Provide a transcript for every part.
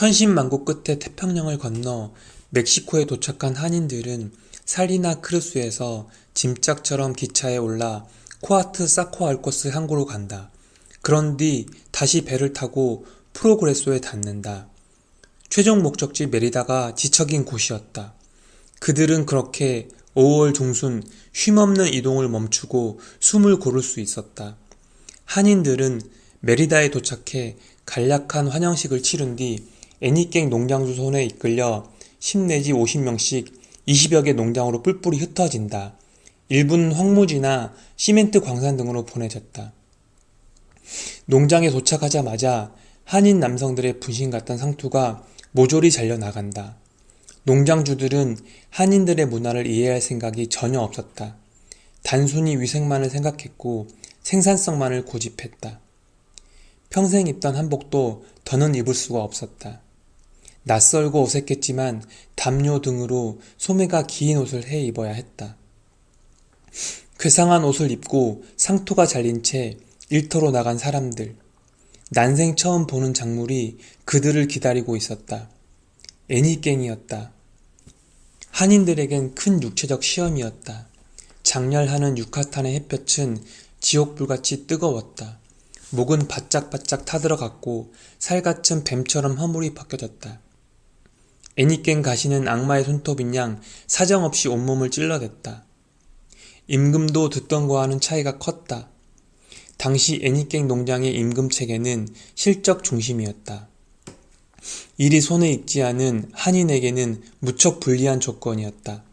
천신만고 끝에 태평양을 건너 멕시코에 도착한 한인들은 살리나 크루스에서 짐짝처럼 기차에 올라 코아트 사코알코스 항구로 간다. 그런 뒤 다시 배를 타고 프로그레소에 닿는다. 최종 목적지 메리다가 지척인 곳이었다. 그들은 그렇게 5월 중순 쉼없는 이동을 멈추고 숨을 고를 수 있었다. 한인들은 메리다에 도착해 간략한 환영식을 치른 뒤 애니깽 농장주 손에 이끌려 10 내지 50명씩 20여 개 농장으로 뿔뿔이 흩어진다. 일부는 황무지나 시멘트 광산 등으로 보내졌다. 농장에 도착하자마자 한인 남성들의 분신 같던 상투가 모조리 잘려 나간다. 농장주들은 한인들의 문화를 이해할 생각이 전혀 없었다. 단순히 위생만을 생각했고 생산성만을 고집했다. 평생 입던 한복도 더는 입을 수가 없었다. 낯설고 어색했지만 담요 등으로 소매가 긴 옷을 해 입어야 했다. 괴상한 옷을 입고 상토가 잘린 채 일터로 나간 사람들. 난생 처음 보는 작물이 그들을 기다리고 있었다. 애니깽이었다. 한인들에겐 큰 육체적 시험이었다. 장렬하는 유카탄의 햇볕은 지옥불같이 뜨거웠다. 목은 바짝바짝 타들어갔고 살같은 뱀처럼 허물이 벗겨졌다. 애니깽 가시는 악마의 손톱인 양 사정없이 온몸을 찔러댔다. 임금도 듣던 거와는 차이가 컸다. 당시 애니깽 농장의 임금 체계는 실적 중심이었다. 일이 손에 익지 않은 한인에게는 무척 불리한 조건이었다.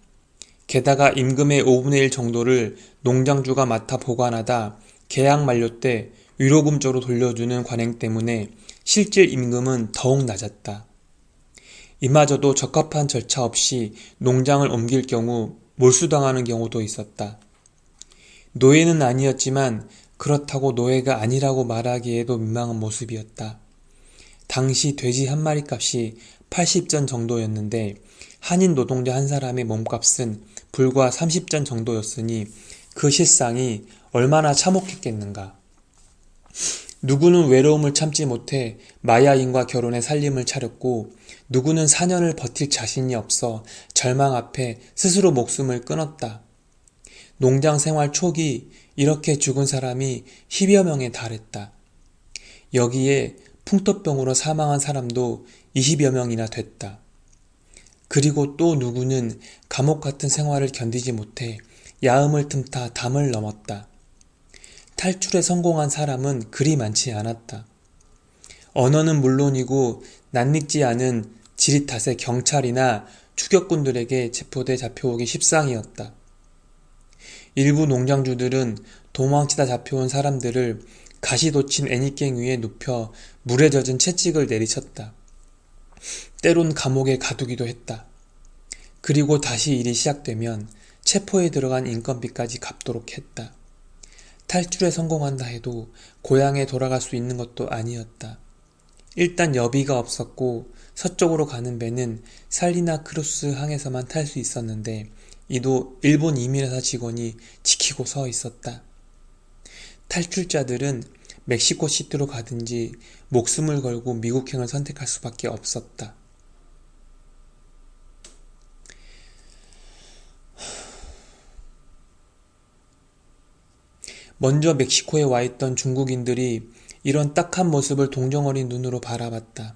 게다가 임금의 5분의 1 정도를 농장주가 맡아 보관하다 계약 만료 때 위로금조로 돌려주는 관행 때문에 실질 임금은 더욱 낮았다. 이마저도 적합한 절차 없이 농장을 옮길 경우 몰수당하는 경우도 있었다. 노예는 아니었지만 그렇다고 노예가 아니라고 말하기에도 민망한 모습이었다. 당시 돼지 한 마리 값이 80전 정도였는데 한인 노동자 한 사람의 몸값은 불과 30전 정도였으니 그 실상이 얼마나 참혹했겠는가. 누구는 외로움을 참지 못해 마야인과 결혼해 살림을 차렸고 누구는 4년을 버틸 자신이 없어 절망 앞에 스스로 목숨을 끊었다. 농장 생활 초기 이렇게 죽은 사람이 10여 명에 달했다. 여기에 풍토병으로 사망한 사람도 20여 명이나 됐다. 그리고 또 누구는 감옥 같은 생활을 견디지 못해 야음을 틈타 담을 넘었다. 탈출에 성공한 사람은 그리 많지 않았다. 언어는 물론이고 낯익지 않은 지리 탓에 경찰이나 추격꾼들에게 체포돼 잡혀오기 십상이었다. 일부 농장주들은 도망치다 잡혀온 사람들을 가시돋친 애니깽 위에 눕혀 물에 젖은 채찍을 내리쳤다. 때론 감옥에 가두기도 했다. 그리고 다시 일이 시작되면 체포에 들어간 인건비까지 갚도록 했다. 탈출에 성공한다 해도 고향에 돌아갈 수 있는 것도 아니었다. 일단 여비가 없었고 서쪽으로 가는 배는 살리나 크루스 항에서만 탈 수 있었는데 이도 일본 이민회사 직원이 지키고 서 있었다. 탈출자들은 멕시코 시티로 가든지 목숨을 걸고 미국행을 선택할 수밖에 없었다. 먼저 멕시코에 와 있던 중국인들이 이런 딱한 모습을 동정어린 눈으로 바라봤다.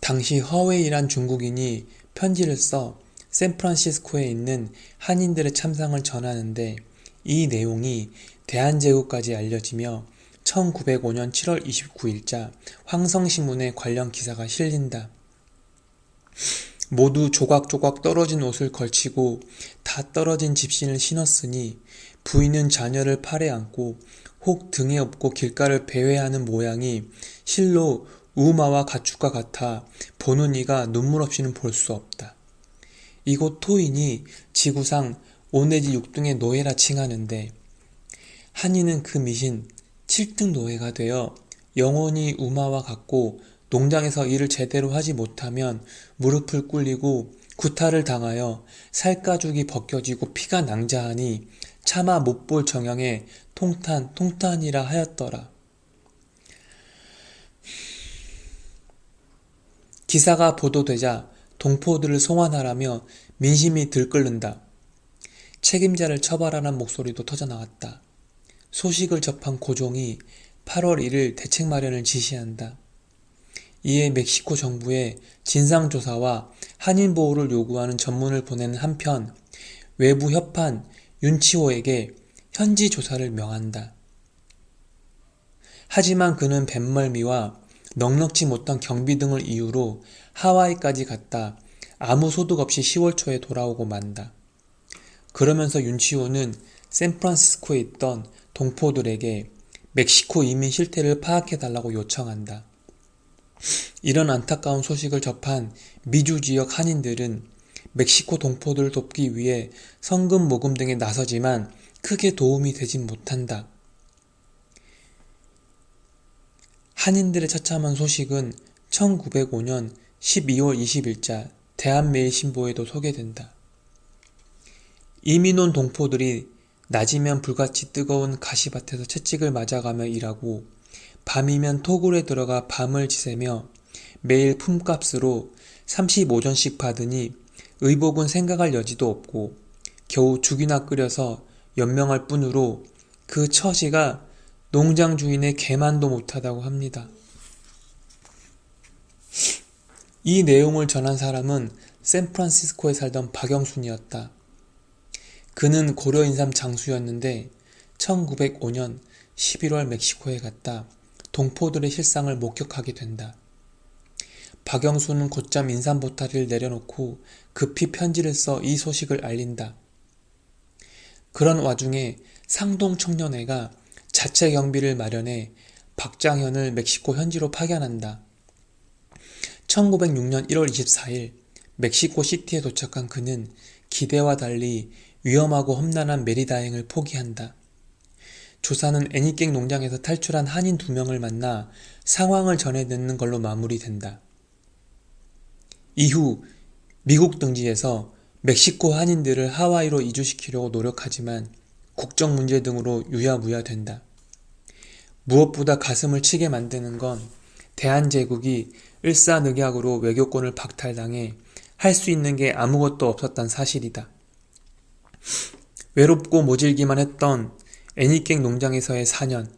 당시 허웨이란 중국인이 편지를 써 샌프란시스코에 있는 한인들의 참상을 전하는데 이 내용이 대한제국까지 알려지며 1905년 7월 29일자 황성신문에 관련 기사가 실린다. 모두 조각조각 떨어진 옷을 걸치고 다 떨어진 집신을 신었으니 부인은 자녀를 팔에 안고 혹 등에 업고 길가를 배회하는 모양이 실로 우마와 가축과 같아 보는 이가 눈물 없이는 볼 수 없다. 이곳 토인이 지구상 5 내지 6등의 노예라 칭하는데 한이는 그 미신 7등 노예가 되어 영원히 우마와 같고 농장에서 일을 제대로 하지 못하면 무릎을 꿇리고 구타를 당하여 살가죽이 벗겨지고 피가 낭자하니 차마 못 볼 정형에 통탄 통탄이라 하였더라. 기사가 보도되자 동포들을 송환하라며 민심이 들끓는다. 책임자를 처벌하라는 목소리도 터져나왔다. 소식을 접한 고종이 8월 1일 대책 마련을 지시한다. 이에 멕시코 정부에 진상조사와 한인 보호를 요구하는 전문을 보내는 한편 외부 협판 윤치호에게 현지 조사를 명한다. 하지만 그는 뱃멀미와 넉넉지 못한 경비 등을 이유로 하와이까지 갔다 아무 소득 없이 10월 초에 돌아오고 만다. 그러면서 윤치호는 샌프란시스코에 있던 동포들에게 멕시코 이민 실태를 파악해달라고 요청한다. 이런 안타까운 소식을 접한 미주 지역 한인들은 멕시코 동포들을 돕기 위해 성금 모금 등에 나서지만 크게 도움이 되진 못한다. 한인들의 처참한 소식은 1905년 12월 20일자 대한매일신보에도 소개된다. 이민 온 동포들이 낮이면 불같이 뜨거운 가시밭에서 채찍을 맞아가며 일하고 밤이면 토굴에 들어가 밤을 지새며 매일 품값으로 35전씩 받으니 의복은 생각할 여지도 없고 겨우 죽이나 끓여서 연명할 뿐으로 그 처지가 농장 주인의 개만도 못하다고 합니다. 이 내용을 전한 사람은 샌프란시스코에 살던 박영순이었다. 그는 고려 인삼 장수였는데 1905년 11월 멕시코에 갔다 동포들의 실상을 목격하게 된다. 박영수는 곧장 인삼 보따리를 내려놓고 급히 편지를 써 이 소식을 알린다. 그런 와중에 상동 청년회가 자체 경비를 마련해 박장현을 멕시코 현지로 파견한다. 1906년 1월 24일 멕시코 시티에 도착한 그는 기대와 달리 위험하고 험난한 메리다행을 포기한다. 조사는 애니깽 농장에서 탈출한 한인 두 명을 만나 상황을 전해 듣는 걸로 마무리된다. 이후 미국 등지에서 멕시코 한인들을 하와이로 이주시키려고 노력하지만 국정 문제 등으로 유야무야 된다. 무엇보다 가슴을 치게 만드는 건 대한제국이 일사늑약으로 외교권을 박탈당해 할 수 있는 게 아무것도 없었단 사실이다. 외롭고 모질기만 했던 애니깽 농장에서의 4년.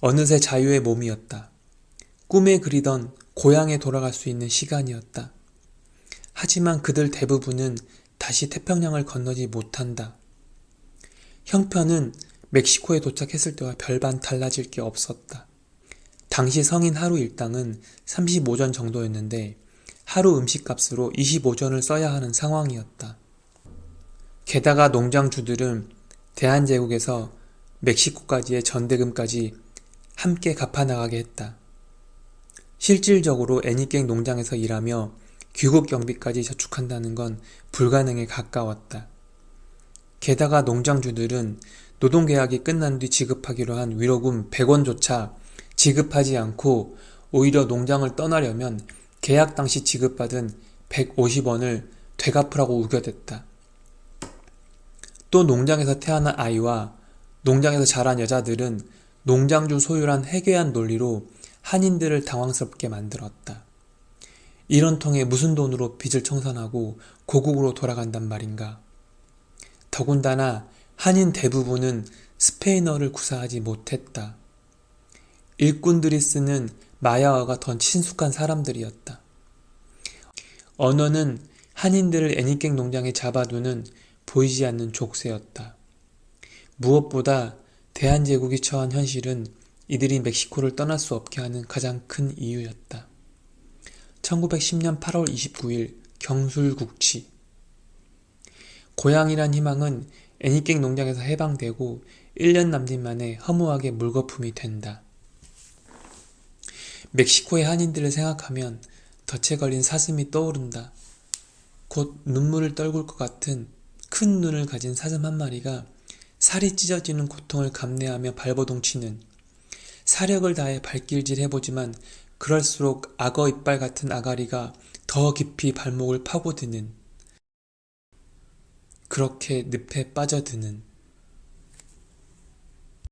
어느새 자유의 몸이었다. 꿈에 그리던 고향에 돌아갈 수 있는 시간이었다. 하지만 그들 대부분은 다시 태평양을 건너지 못한다. 형편은 멕시코에 도착했을 때와 별반 달라질 게 없었다. 당시 성인 하루 일당은 35전 정도였는데 하루 음식값으로 25전을 써야 하는 상황이었다. 게다가 농장주들은 대한제국에서 멕시코까지의 전대금까지 함께 갚아나가게 했다. 실질적으로 애니깽 농장에서 일하며 귀국 경비까지 저축한다는 건 불가능에 가까웠다. 게다가 농장주들은 노동계약이 끝난 뒤 지급하기로 한 위로금 100원조차 지급하지 않고 오히려 농장을 떠나려면 계약 당시 지급받은 150원을 되갚으라고 우겨댔다. 또 농장에서 태어난 아이와 농장에서 자란 여자들은 농장주 소유란 해괴한 논리로 한인들을 당황스럽게 만들었다. 이런 통에 무슨 돈으로 빚을 청산하고 고국으로 돌아간단 말인가. 더군다나 한인 대부분은 스페인어를 구사하지 못했다. 일꾼들이 쓰는 마야어가 더 친숙한 사람들이었다. 언어는 한인들을 애니깽 농장에 잡아두는 보이지 않는 족쇄였다. 무엇보다 대한제국이 처한 현실은 이들이 멕시코를 떠날 수 없게 하는 가장 큰 이유였다. 1910년 8월 29일 경술국치 고향이란 희망은 애니깽 농장에서 해방되고 1년 남짓 만에 허무하게 물거품이 된다. 멕시코의 한인들을 생각하면 덫에 걸린 사슴이 떠오른다. 곧 눈물을 떨굴 것 같은 큰 눈을 가진 사슴 한 마리가 살이 찢어지는 고통을 감내하며 발버둥치는 사력을 다해 발길질 해보지만 그럴수록 악어 이빨 같은 아가리가 더 깊이 발목을 파고드는 그렇게 늪에 빠져드는